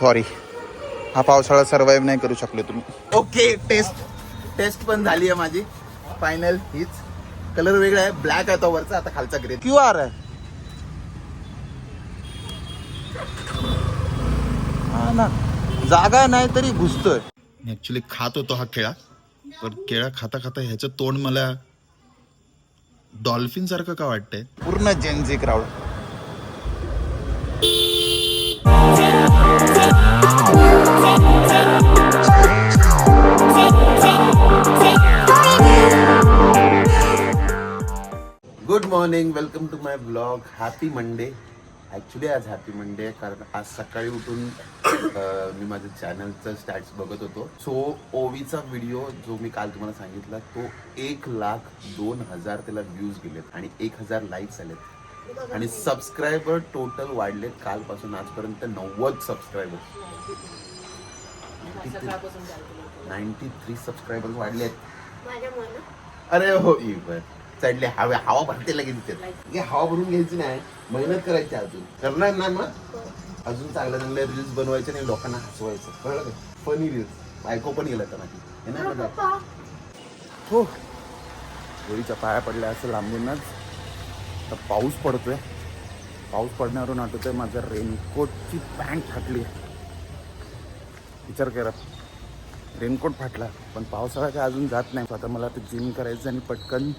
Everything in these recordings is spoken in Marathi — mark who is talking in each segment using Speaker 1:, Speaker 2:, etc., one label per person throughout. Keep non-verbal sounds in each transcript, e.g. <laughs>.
Speaker 1: सॉरी हा पावसाळा सर्वाईव्ह नाही करू शकले तुम्ही. ओके टेस्ट टेस्ट पण झाली आहे माझी. फायनल हीच. कलर वेगळा आहे. ब्लॅक आहे तो वरचा. आता खालचा ग्रे क्यू आर आहे. हा ना. जागा नाही तरी घुसतोय. ऍक्च्युली खात होतो हा केळा पण केळा खाता खाता ह्याचं तोंड मला डॉल्फिन सारखं का वाटतंय? पूर्ण gen Z crowd good morning welcome to my blog happy Monday actually आज हॅपी मंडे आहे कारण आज सकाळी उठून <coughs> मी माझ्या चॅनलचं स्टॅट्स बघत होतो. सो ओवीचा व्हिडिओ जो मी काल तुम्हाला सांगितला तो एक लाख दोन हजार त्याला व्ह्यूज गेलेत आणि एक हजार लाईक्स आलेत. आणि सबस्क्रायबर टोटल वाढलेत कालपासून आजपर्यंत नव्वद सबस्क्रायबर नाईन्टी थ्री सबस्क्रायबर वाढलेत. अरे हो ई चढले हवा हवा भरते लगेच तिथे हे हवा भरून घ्यायची नाही मेहनत करायची अजून. करणार ना? मग अजून चांगल्या चांगल्या रील्स बनवायचे नाही लोकांना हसवायचं. कळलं का? फनी रील्स बायको पण गेला तर माझी. हे.
Speaker 2: पप्पा.
Speaker 1: हो. होळीच्या पाया पडल्या असं लांबूनच. तर पाऊस पडतोय. पाऊस पडण्यावरून आठवतोय माझं रेनकोटची पॅन्ट फाटली. विचार करा. रेनकोट फाटला पण पावसाळा काय अजून जात नाही. आता मला आता जिम करायचं आणि पटकन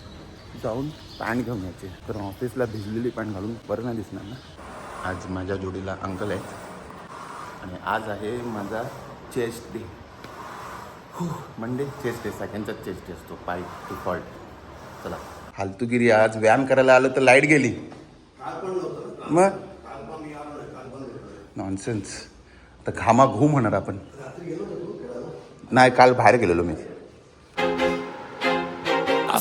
Speaker 1: जाऊन पॅन्ट घेऊन यायचे. तर ऑफिसला भिजलेली पॅन्ट घालून बरं नाही दिसणार ना. आज माझ्या जोडीला अंकल आहेत. आणि आज आहे माझा chest day Monday chest day सगळ्यांचा चेस्ट डे असतो पाय डिफॉल्ट चला. फालतूगिरी आज व्यायाम करायला आलं तर लाइट गेली. मग? नॉनसेन्स आता घामा घूम होणार आपण. नाही काल बाहेर गेलेलो मी.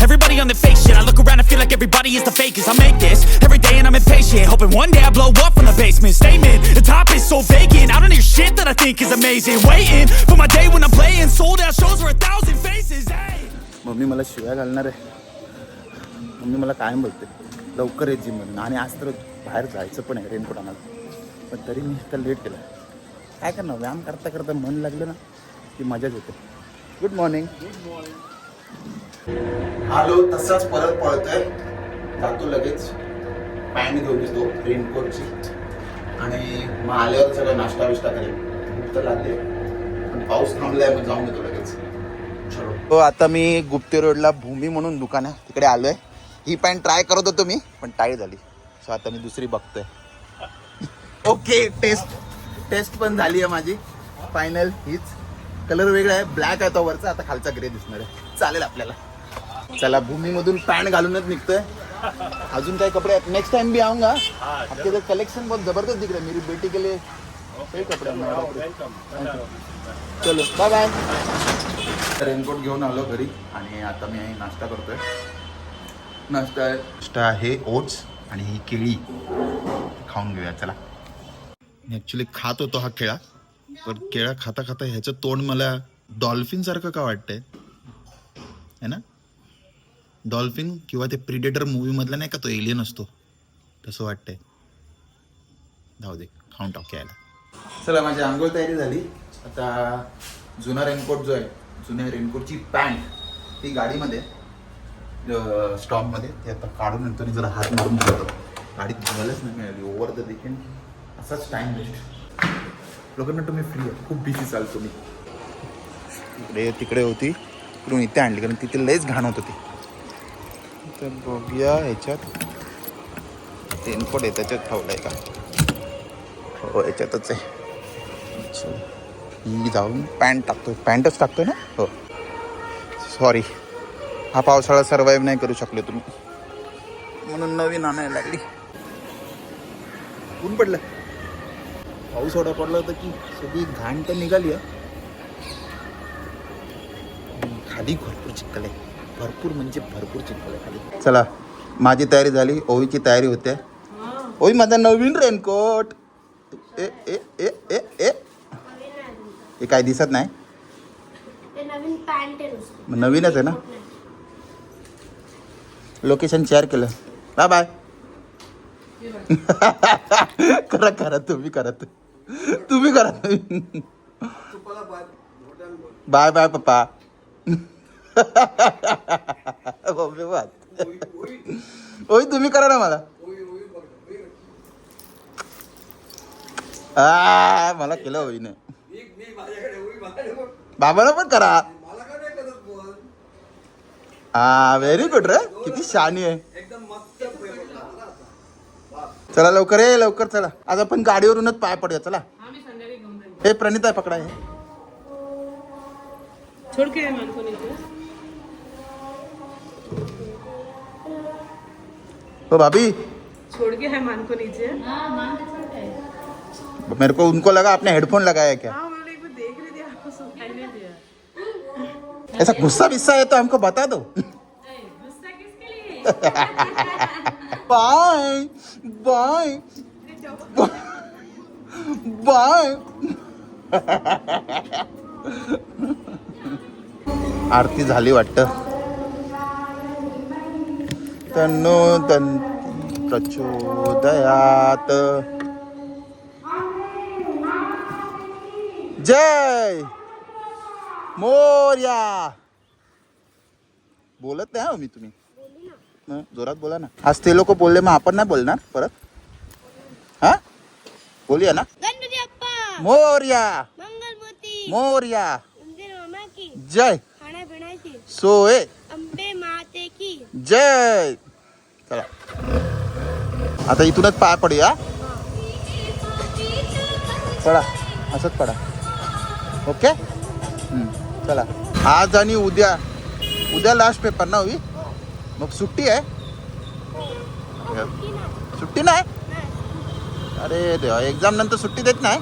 Speaker 3: Everybody on the fake shit. I look around and feel like everybody is the fakest. I make this every day and I'm impatient. Hoping one day I blow up from the basement. Statement, the top is so vacant. I don't hear shit that I think is amazing. Waiting for my day when I'm playing. Sold out shows for a thousand faces. Hey.
Speaker 1: Mummy मला शिवाय घालणार आहे मम्मी मला कायम बोलते लवकर येत जिम आणि आज तर बाहेर जायचं पण आहे रेनकोट आणायला पण तरी मी तर लेट केलं काय करणार व्यायाम करता करता मन लागलं ना की मजाच येते गुड मॉर्निंग आलो तसाच परत पळतोय. जातो लगेच. पॅन्ट घेऊन येतो रेनकोटची आणि मग आल्यावर सगळं नाश्ता बिष्टा करेल भूक तर लागले. पण पाऊस थांबलाय मग जाऊन येतो लगेच. चलो. हो आता मी गुप्ते रोडला भूमी म्हणून दुकान आहे. तिकडे आलोय. ही पॅन्ट ट्राय करत होतो मी पण टाळी झाली. सो आता मी दुसरी बघतोय. ओके टेस्ट टेस्ट पण झाली आहे माझी. फायनल हीच. कलर वेगळा आहे ब्लॅक आहे तो वरचा आता खालचा ग्रे दिसणार आहे. चालेल आपल्याला. चला भूमीमधून पॅन्ट घालूनच निघतोय. अजून काही कपडे आहेत? नेक्स्ट टाइम भी आऊंगा. आपके इधर कलेक्शन बहुत जबरदस्त दिख रहा है. मेरी बेटी के लिए कई कपड़े चलो बाय बाय रेनकोट घेऊन आलो घरी आणि आता मी नाश्ता करतोय. नाश्ता आहे. नाश्ता आहे ओट्स आणि ही केळी. खाऊन घेऊया चला. मी ॲक्च्युली खात होतो हा केळा पण केळा खाता खाता ह्याचं तोंड मला डॉल्फिन सारखं का वाटतंय? है ना? डॉल्फिन किंवा ते प्रिडेटर मूवी मधला नाही का तो एलियन असतो? तसं वाटतंय. धाव दे खाऊन टाक यायला. चला माझी आंघोळ तयारी झाली. आता जुना रेनकोट जो आहे जुन्या रेनकोटची पॅन्ट ती गाडीमध्ये स्टॉपमध्ये ते आता काढून येतो आणि जरा हात मारून गाडी गाडीत धुवायलाच नाही मिळाली. ओव्हर द देखील असाच टाइम वेस्ट लोकांना तुम्ही फ्री आहे खूप बिझी चाल तुम्ही. इकडे तिकडे होती. इकडून इथे आणली कारण तिथे लयच घाण होत होती. तर बघूया ह्याच्यात. रेनकोट आहे त्याच्यात ठेवलं आहे का? हो याच्यातच आहे. अच्छा जाऊन पॅन्ट टाकतो पॅन्टच टाकतो ना? हो. सॉरी हा पावसाळा सर्वाईव्ह नाही करू शकले तुम्ही. म्हणून नवीन आणायला लागली. ऊन पडलं. पाऊस एवढा पडला होता की सगळी घाण तर निघाली आहे. खाली भरपूर चिखल आहे. भरपूर म्हणजे भरपूर चिखल आहे खाली. चला माझी तयारी झाली ओवीची तयारी होते. ओवी माझा नवीन रेनकोट. ए ए ए ए ए. हे काय दिसत नाही? नवीनच आहे ना? लोकेशन शेअर केलं. Bye bye. <laughs> करा करा तुम्ही करा. तुम्ही करा. बाय बाय पप्पा. ओय तुम्ही करा ना मला. आ, मला केलं होईने. बाबाला पण करा. हा व्हेरी गुड रे. किती शानी आहे. चला लवकर ये लवकर चला. आज आपण गाडीवरूनच पाय पडूया चला. हे प्रणिता पकडा हे
Speaker 4: छोड़ के मान को नीचे
Speaker 1: ओ भाभी
Speaker 4: छोड़ के है नीचे
Speaker 1: मेरे को उनको लगा आपने हेडफोन लगाया क्या?
Speaker 4: हाँ मैंने एक बार देख रही थी आपको सुनाई नहीं दिया
Speaker 1: ऐसा गुस्सा विस्सा है तो हमको बता दो. Bye bye. बाय. आरती झाली वाटत. तन्नो तन प्रचोदयात. जय मोर्या. बोलत नाही हो मी तुम्ही. जोरात बोला ना. आज ते लोक बोलले मग आपण नाही बोलणार परत? हा? बोलूया ना. मोर्या! मोर्या! जय! सोय
Speaker 2: अंबे माते की?
Speaker 1: जय! चला. आता इथूनच पाय पडूया. पडा. असंच पडा. ओके? चला. आज आणि उद्या. उद्या लास्ट पेपर ना होई मग सुट्टी आहे? सुट्टी नाही. अरे देवा एक्झाम नंतर सुट्टी देत नाही?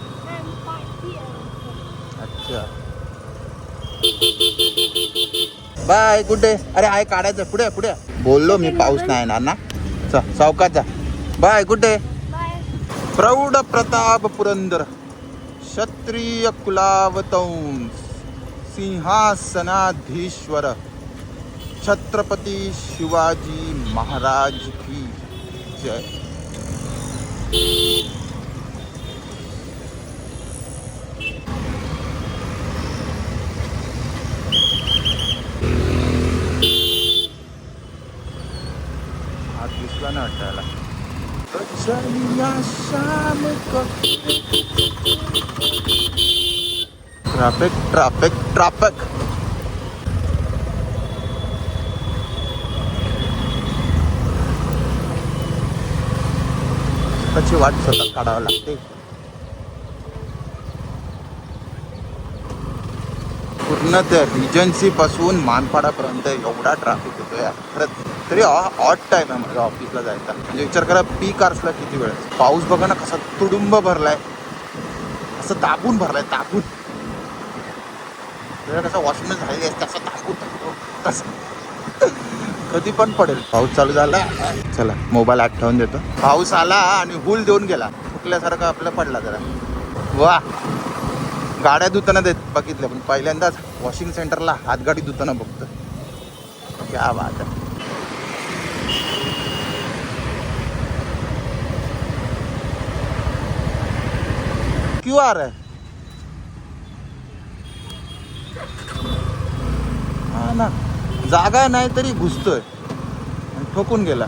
Speaker 1: अच्छा. Bye good day. अरे आहे काढायचं. पुढे पुढे. बोललो मी पाऊस नाही येणार ना. चल सावकाश जा. Bye good day. Praudh Pratap Purandar क्षत्रिय कुलावतंस सिंहासनाधीश्वर. छत्रपती शिवाजी महाराज की जय। हात दिसला ना वाटायला. चलिया शाम को ट्रॅफिक ट्रॅफिक ट्रॅफिक कशी वाट स्वतः काढावं लागते. पूर्ण त्या रिजन्सी पासून मानपाडापर्यंत एवढा ट्रॅफिक होतो यार खरंच तरी ऑट टाईम आहे माझ्या ऑफिसला जायचा. म्हणजे विचार करा पीक आर्सला किती वेळ? पाऊस बघा ना कसा तुडुंब भरलाय. असं दाबून भरलाय दाबून. कसं कसा झालेली असते असं दाबून तसं. कधी पण पडेल. पाऊस चालू झाला चला मोबाईल आत ठेवून देतो. पाऊस आला आणि हुल देऊन गेला. फुटल्यासारखा आपला पडला जरा. वा! गाड्या धुताना देत बघितल्या पण पहिल्यांदाच वॉशिंग सेंटरला हातगाडी धुताना बघतो. क्या बात आहे. क्यू आर आहे? हा ना. जागा नाही तरी घुसतोय. आणि ठोकून गेला.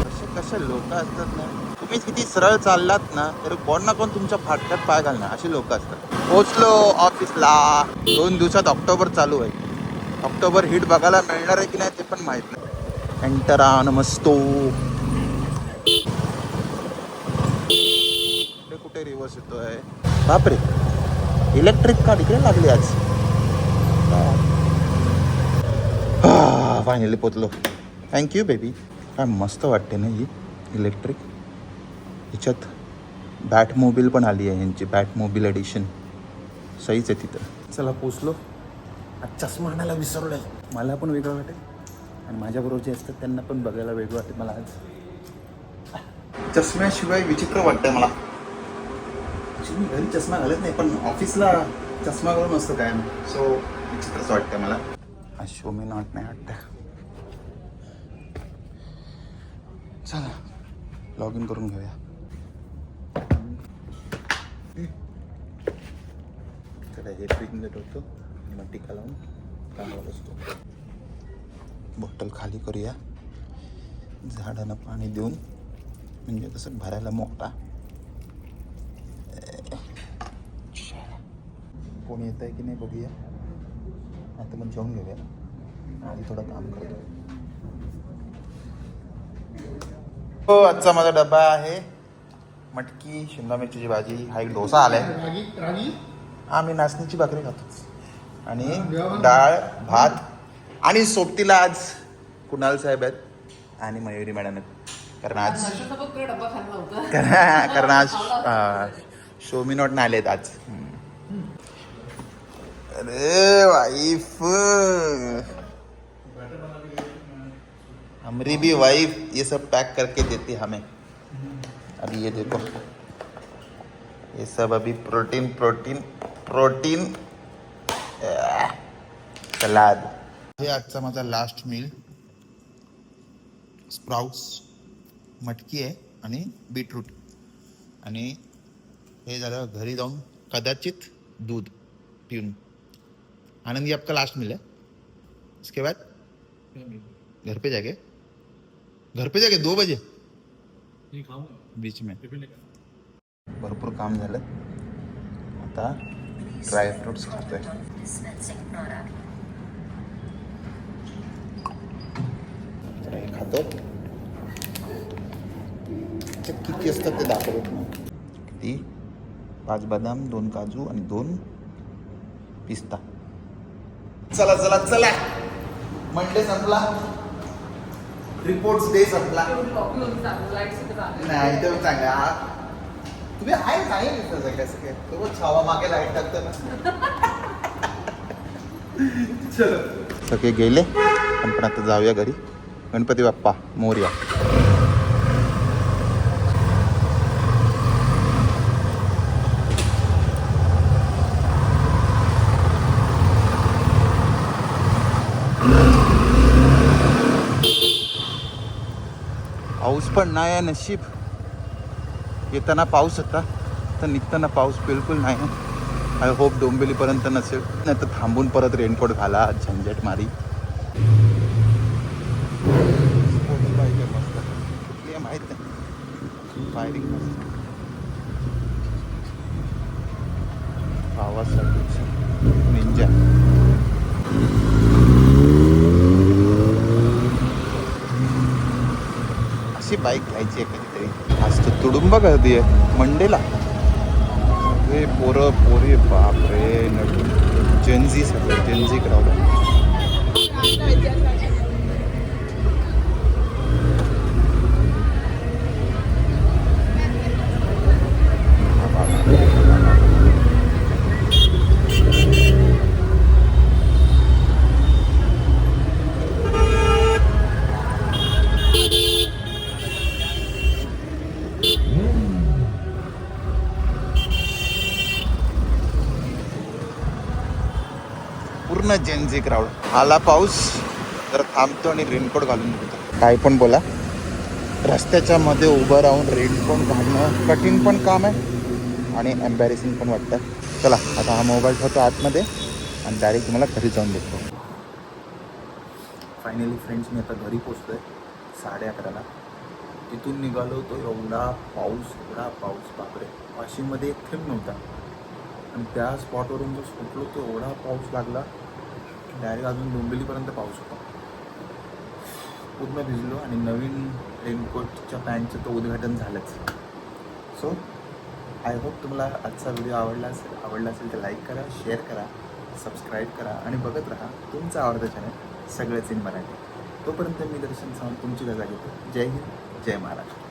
Speaker 1: कसे कसे लोक असतात ना. तुम्ही किती सरळ चाललात ना तरी कोण ना कोण तुमच्या फाटक्यात पाय घालणार? अशी लोक असतात. पोचलो ऑफिसला. दोन दिवसात ऑक्टोबर चालू आहे. ऑक्टोबर हिट बघायला मिळणार आहे की नाही ते पण माहीत नाही. एंटरा नमस्तो कुठे रिव्हर्स येतोय? बापरे. इलेक्ट्रिक कार इकडे लागली आज. फायनली पोचलो थँक्यू बेबी काय मस्त वाटते ना ही इलेक्ट्रिक ह्याच्यात बॅट मोबिल पण आली आहे यांची बॅट मोबिल एडिशन सहीच आहे तिथं. चला पोचलो आज चष्मा आणायला विसरलोय. मला पण वेगळं वाटेल. आणि माझ्याबरोबर जे असतात त्यांना पण बघायला वेगळं वाटेल मला आज. चष्म्याशिवाय विचित्र वाटतंय मला. मी घरी चष्मा घालत नाही पण ऑफिसला चष्मा घालून असतं काय सो विचित्रच वाटतंय मला. हा शो मी नॉट नाही वाटतं. चला. लॉग इन करून घेऊया. चला हे देत होतो. मग टिका लावून कामावर असतो. बॉटल खाली करूया. झाडांना पाणी देऊन. म्हणजे कसं भरायला मोठा. कोणी येत आहे की नाही बघूया. आता मग जेवून घेऊया. आधी थोडं काम करतो. हो आजचा माझा डबा आहे मटकी शिमला मिरचीची भाजी हा एक डोसा आलाय
Speaker 5: रागी रागी?
Speaker 1: आम्ही नाचणीची भाकरी खातोच आणि डाळ भात आणि सोबतीला आज कुणाल साहेब आहेत आणि मयुरी मॅडम आहेत. कारण आज
Speaker 4: डब्बा खाल्ला होता <laughs>
Speaker 1: कारण आज शो मी नॉट आलेत आज. अरे वाइफ हमारी भी वाइफ ये सब पैक करके देती हमें। अभी ये देखो। ये सब अभी प्रोटीन प्रोटीन प्रोटीन। सलाद। हे आजचा माझा लास्ट मील स्प्राउट्स मटकी आहे आणि बीटरूट। आणि हे झालं घरी जाऊन कदाचित दूध पिऊन। आनंद ये आपका लास्ट मिल है। इसके बाद घर पे जाके घर पे जाके दो बजे? बीच में। भरपूर काम झालं. आता ड्रायफ्रुट्स खातोय. तर हे खातो किती असतात ते दाखवत किती? पाच बदाम दोन काजू आणि दोन पिस्ता. चला चला चला. मंडे संपला. रिपोर्ट डे संपला. नाही तर चांगला तुम्ही आहे नाही सगळं कसं काय तो छावा मागे लाइट टाकतो ना. <laughs> सगळे गेले पण पण आता जाऊया घरी. गणपती बाप्पा मोर्या. पण नाही आहे नशीब. येताना पाऊस होता तर निघताना पाऊस बिलकुल नाही आय होप डोंबिवलीपर्यंत नसेल. नाही तर थांबून परत रेनकोट घाला झंझट मारी. कुठली आहे नाही. फायरिंग मस्त. निंजा अशी बाईक घ्यायची आहे कधीतरी. आज तर तुडुंब गर्दी आहे. मंडेला. सगळे पोरं पोरी बापरे. नटून जेनझी सगळं. जेनझी क्राऊड पूर्ण जेनजी क्राऊड आला पाऊस तर थांबतो आणि रेनकोट घालून घेतो काय पण बोला. रस्त्याच्या मध्ये उभं राहून रेनकोट घालणं कठीण पण काम आहे आणि एम्बॅरेसिंग पण वाटतं. चला आता हा मोबाईल ठेवतो आतमध्ये आणि डायरेक्ट तुम्हाला घरी जाऊन देतो फायनली फ्रेंड्स मी आता घरी पोचतोय साडे अकराला. तिथून निघालो होतो एवढा पाऊस एवढा पाऊस बापरे. वाशिममध्ये एक थेंब नव्हता. आणि त्या स्पॉटवरून जो सुटलो तो एवढा पाऊस लागला. डायरेक्ट अजून डोंबिवलीपर्यंत पाऊस होता. पूर्ण भिजलो आणि नवीन रेनकोटच्या पॅन्टचं तो उद्घाटन झालंच. सो आय होप तुम्हाला आजचा व्हिडिओ आवडला असेल आवडला असेल तर लाईक करा शेअर करा सबस्क्राईब करा आणि बघत राहा तुमचा आवडता चॅनल सगळेच इन मराठी. तोपर्यंत मी दर्शन सांगून तुमची रजा घेतो. जय हिंद जय महाराष्ट्र.